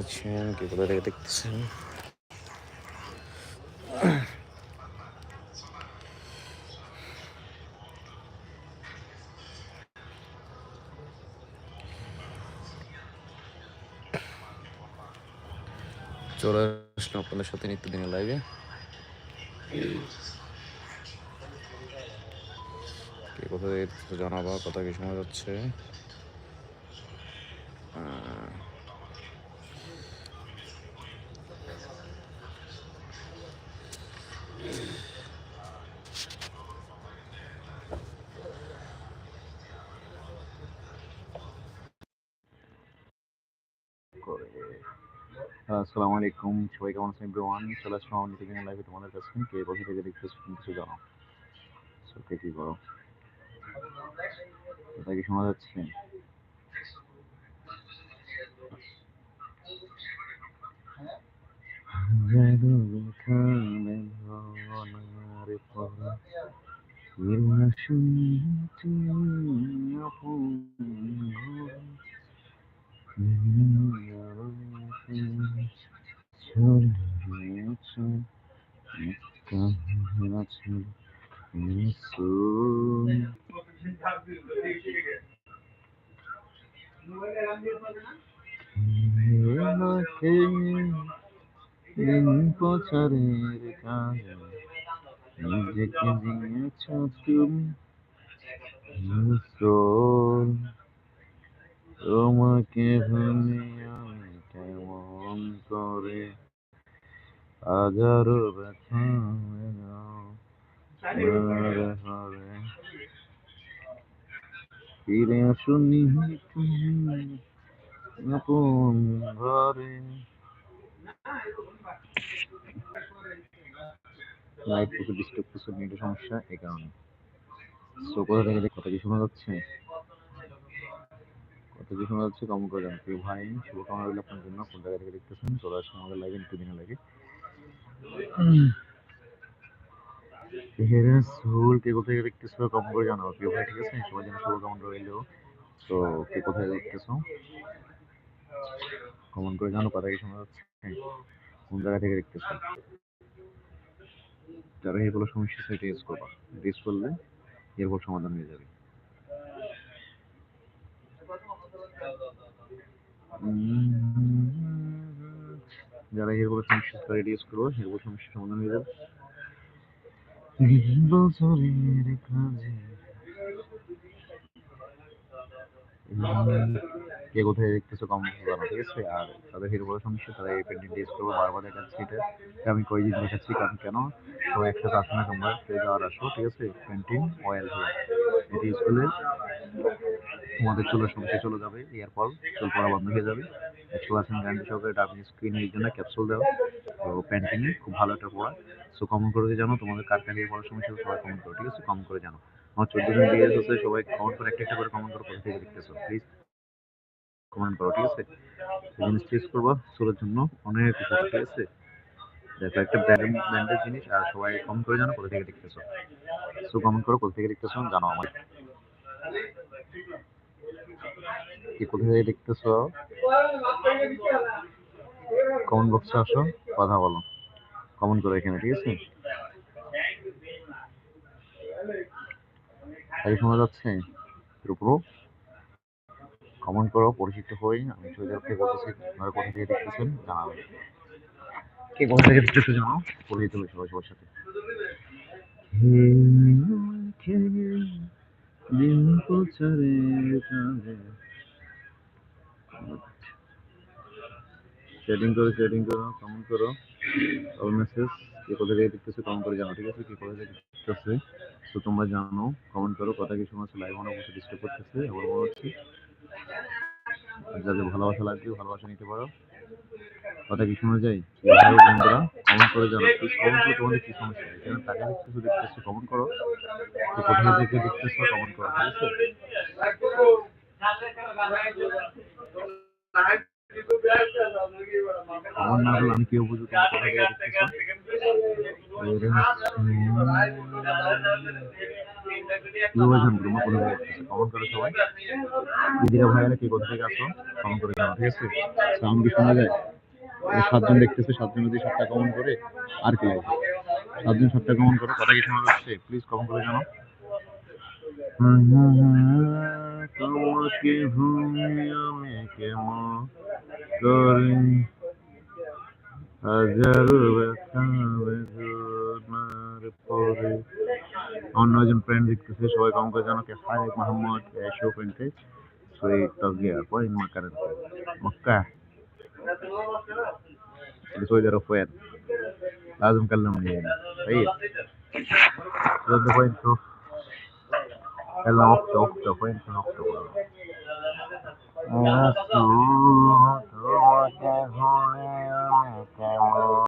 আছেন? কে কোথা থেকে দেখতেছেন? চলে আসলাম আপনাদের সাথে নিত্যদিনের লাইভে কে কোথা থেকে জানাব? কথা কি শোনা যাচ্ছে? করে আসসালামু আলাইকুম। সবাই কেমন আছেন এভরিওয়ান চলে আসলাম আমার নিত্যদিনের লাইভে তোমাদের কাছে কে কোথা থেকে দেখতেছো কিছু জানো? সো কি করো কথা কি শোনা যাচ্ছে? শুনতে আপন আমাকে দিন নিজেকে দিয়েছ তুমি তোমাকে ভুলে আমি কেমন করে? হাজারো ব্যথা হরে ফিরে ঘরে। লাইট প্রচুর ডিস্টার্ব নেটের সমস্যা, এই কারণে। সো থেকে কথা কি শোনা যাচ্ছে? কথা কি শোনা যাচ্ছে কমেন্ট করে প্রিয় ভাই, শুভকামনা রইল আপনার জন্য। কোন জায়গা থেকে দেখতেছেন চলে আসুন আমাদের লাইভে নিত্যদিনের লাগে সোল, কে কোথায় করে প্রিয় ভাই, ঠিক আছে? সবার জন্য শুভকামনা রইল। তো কে কোথায় দেখতেছো কমেন্ট করে জানো কথা কি শোনা যাচ্ছে? কোন জায়গা থেকে দেখতেছো যারা এগুলো সমস্যা সেটা ইউজ করবা। ইউজ করলে এরপর সমাধান হয়ে যাবে। যারা এরপর সমস্যা সেটা ইউজ করব এরপর সমস্যা সমাধান হয়ে যাবে বছরের কাজে কে কোথায় দেখতেছো কম ঠিক আছে? আর তাদের হিরো বড় সমস্যা, তারা এই পেন্টিং ইউজ করব, বারবার দেখাচ্ছি এটা। আমি কয়েকদিন দেখাচ্ছি, কারণ কেন? একসাথে আসো না তোমরা কেউ যাওয়ার আসো, ঠিক আছে? পেন্টিং অয়েল এটা ইউজ করলে। তোমাদের চুলের সমস্যা চলে যাবে এরপর চুল পড়া বন্ধ হয়ে যাবে। একশো পার্সেন্ট গ্যারান্টি সহকারে আপনি স্ক্রিনে এই জন্য ক্যাপসুল দেওয়া তো পেন্টিংয়ে খুব ভালো একটা পড়া। সো কমেন্ট করে জানো, তোমাদের কার কার পড়ার সমস্যা হবে সবাই কমেন্ট করো, ঠিক আছে? কমেন্ট করে জানো। আমার চোদ্দ জন ডিএস আছে, সবাই কমেন্ট করে একটা একটা করে কমেন্ট করো কোথা থেকে দেখতেছো প্লিজ কমেন্ট করো, ঠিক আছে? এই জিনিসটা ইউজ করবা চুলের জন্য অনেক উপকার, ঠিক আছে? দেখো, একটা ব্র্যান্ড ব্র্যান্ডের জিনিস, আর সবাই কমেন্ট করে জানো কোথা থেকে দেখতেছো। সো কমেন্ট করো কোথা থেকে দেখতেছো, জানো আমার কি কোথা থেকে দেখতেছো? কমেন্ট বক্সে আসো কথা বলো। কমেন্ট করো এখানে ঠিক আছে? তাই শোনা যাচ্ছে? পুরো কমেন্ট করো পরিচিত হই আমি সৈয়দ থেকে বলতেছি আপনারা কোথা থেকে দেখতেছেন? জানাবেন কে কোথা থেকে দেখতেছো জানো? পরিচিত হই সবাই সবার সাথে। দিন প্রচারের শেডিং করো শেডিং করো কমেন্ট করো। অল মেসেজ কে কোথা থেকে দেখতেছো কমেন্ট করে জানো ঠিক আছে? কে কোথা থেকে দেখতেছে? তো তোমরা জানো কমেন্ট করো, কথা কি শোনাচ্ছে লাইভ অনেক বসে ডিস্টার্ব করতেছে, আবার মনে হচ্ছে। যাদের ভালোবাসা লাগবে, ভালোবাসা নিতে পারো। কথা কি শোনা যায় বন্ধুরা কমেন্ট করে জানো প্লিজ কমেন্ট করে তোমাদের কি সমস্যা? এখানে টাকা দেখতেছো দেখতেছো কমেন্ট করো। তো কোথা দেখতেছো কমেন্ট করো, ঠিক আছে? করে সবাই কে কোথা থেকে করে ঠিক আছে যায় সাতজন দেখতেছে, সাতজন যদি সাতটা কমেন্ট করে, আর কি সাতজন সাতটা কমেন্ট করে কথা কি শোনা যাচ্ছে প্লিজ কমেন্ট করে জানো তোমাকে ভুলে আমি কেমন করে হাজারো ব্যথা বেদনার পরে অন্য একজন ফ্রেন্ড দেখতেছে সবাই কম করে জানো কে হাই মোহাম্মদ এসো ফ্রেন্ডে soy todavía voy en Macarena مكة اللي soy de Rafael لازم كلمني يعني طيب ده وين شوف Eller ofta, ofta, på en sån ofta.